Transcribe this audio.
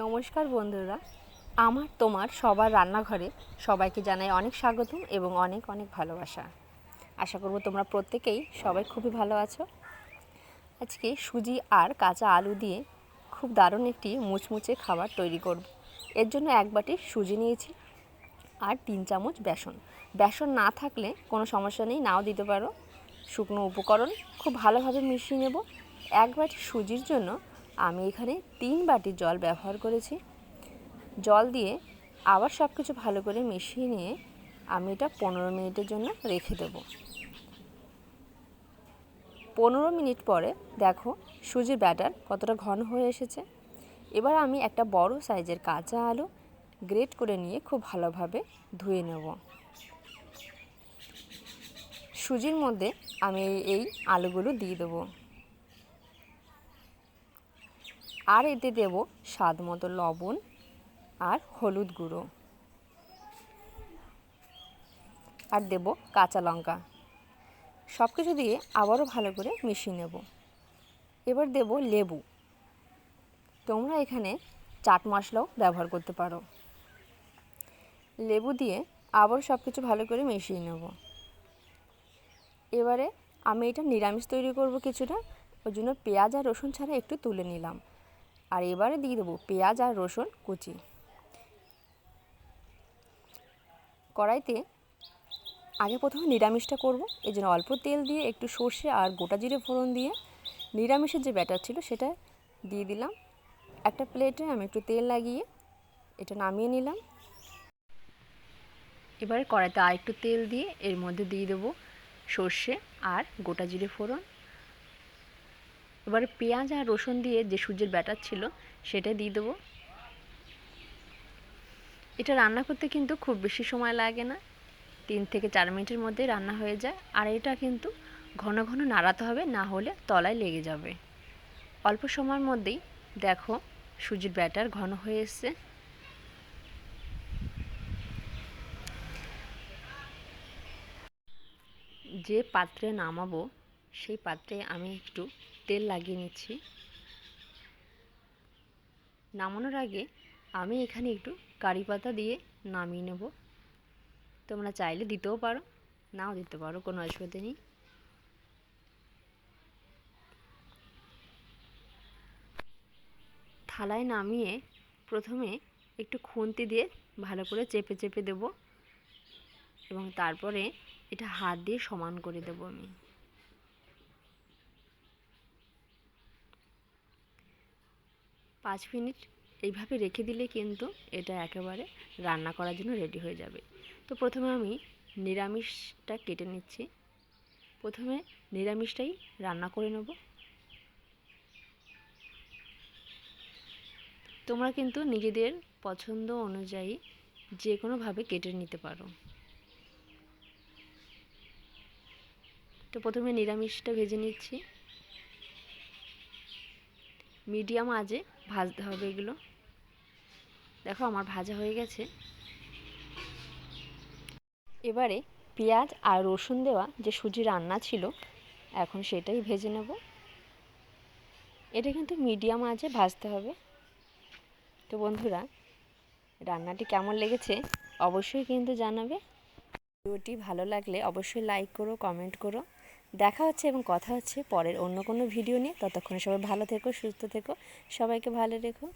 নমস্কার বন্ধুরা, আমার তোমার সবার রান্নাঘরে সবাইকে জানাই অনেক স্বাগতম এবং অনেক অনেক ভালোবাসা। আশা করব তোমরা প্রত্যেকেই সবাই খুবই ভালো আছো। আজকে সুজি আর কাঁচা আলু দিয়ে খুব দারুণ একটি মুচমুচে খাবার তৈরি করব। এর জন্য এক বাটি সুজি নিয়েছি আর তিন চামচ বেসন। বেসন না থাকলে কোনো সমস্যা নেই, নাও দিতে পারো। শুকনো উপকরণ খুব ভালোভাবে মিশিয়ে নেব। এক বাটি সুজির জন্য আমি এখানে তিন বাটি জল ব্যবহার করেছি। জল দিয়ে আবার সব কিছু ভালো করে মিশিয়ে নিয়ে আমি এটা পনেরো মিনিটের জন্য রেখে দেবো। পনেরো মিনিট পরে দেখো সুজির ব্যাটার কতটা ঘন হয়ে এসেছে। এবার আমি একটা বড় সাইজের কাঁচা আলু গ্রেট করে নিয়ে খুব ভালোভাবে ধুয়ে নেব। সুজির মধ্যে আমি এই আলুগুলো দিয়ে দেবো। আর এতে দেব স্বাদ মতো লবণ আর হলুদ গুঁড়ো। আর দেব কাঁচা লঙ্কা। সব কিছু দিয়ে আবারও ভালো করে মিশিয়ে নেব। এবার দেব লেবু। তোমরা এখানে চাট মশলাও ব্যবহার করতে পারো। লেবু দিয়ে আবার সব কিছু ভালো করে মিশিয়ে নেব। এবারে আমি এটা নিরামিষ তৈরি করব কিছুটা। ওই জন্য পেঁয়াজ আর রসুন ছাড়া একটু তুলে নিলাম। আর এবারে দিয়ে দেবো পেঁয়াজ আর রসুন কুচি। কড়াইতে আগে প্রথমে নিরামিষটা করব, এই জন্য অল্প তেল দিয়ে একটু সর্ষে আর গোটা জিরে ফোড়ন দিয়ে নিরামিষের যে ব্যাটার ছিল সেটা দিয়ে দিলাম। একটা প্লেটে আমি একটু তেল লাগিয়ে এটা নামিয়ে নিলাম। এবারে কড়াইতে আর একটু তেল দিয়ে এর মধ্যে দিয়ে দেবো সর্ষে আর গোটা জিরে ফোড়ন। এবারে পেঁয়াজ আর রসুন দিয়ে যে সুজির ব্যাটার ছিল, সেটা দিয়ে দেবো। এটা রান্না করতে কিন্তু খুব বেশি সময় লাগে না। তিন থেকে চার মিনিটের মধ্যেই রান্না হয়ে যায়। আর এটা কিন্তু ঘন ঘন নাড়াতে হবে, না হলে তলায় লেগে যাবে। অল্প সময়ের মধ্যেই দেখো সুজির ব্যাটার ঘন হয়ে এসছে। যে পাত্রে নামাবো, সেই পাত্রে আমি একটু তেল লাগিয়ে নিচ্ছি। নামানোর আগে আমি এখানে একটু কারি পাতা দিয়ে নামিয়ে নেব। তোমরা চাইলে দিতেও পারো, নাও দিতে পারো, কোনো অসুবিধা নেই। থালায় নামিয়ে প্রথমে একটু খুন্তি দিয়ে ভালো করে চেপে চেপে দেব এবং তারপরে এটা হাত দিয়ে সমান করে দেবো আমি। পাঁচ মিনিট এইভাবে রেখে দিলে কিন্তু এটা একেবারে রান্না করার জন্য রেডি হয়ে যাবে। তো প্রথমে আমি নিরামিষটা কেটে নিচ্ছি। প্রথমে নিরামিষটাই রান্না করে নেব। তোমরা কিন্তু নিজেদের পছন্দ অনুযায়ী যে কোনোভাবে কেটে নিতে পারো। তো প্রথমে নিরামিষটা ভেজে নিচ্ছি। মিডিয়াম আজে ভাজতে হবে এগুলো। দেখো আমার ভাজা হয়ে গেছে। এবারে পেঁয়াজ আর রসুন দেওয়া যে সুজি রান্না ছিল, এখন সেটাই ভেজে নেব। এটা কিন্তু মিডিয়াম আজে ভাজতে হবে। তো বন্ধুরা, রান্নাটি কেমন লেগেছে অবশ্যই কিন্তু জানাবে। ভিডিওটি ভালো লাগলে অবশ্যই লাইক করো, কমেন্ট করো। দেখা হচ্ছে এবং কথা হচ্ছে পরের অন্য কোনো ভিডিও নিয়ে। ততক্ষণে সবাই ভালো থেকো, সুস্থ থেকো। সবাইকে ভালো রেখো।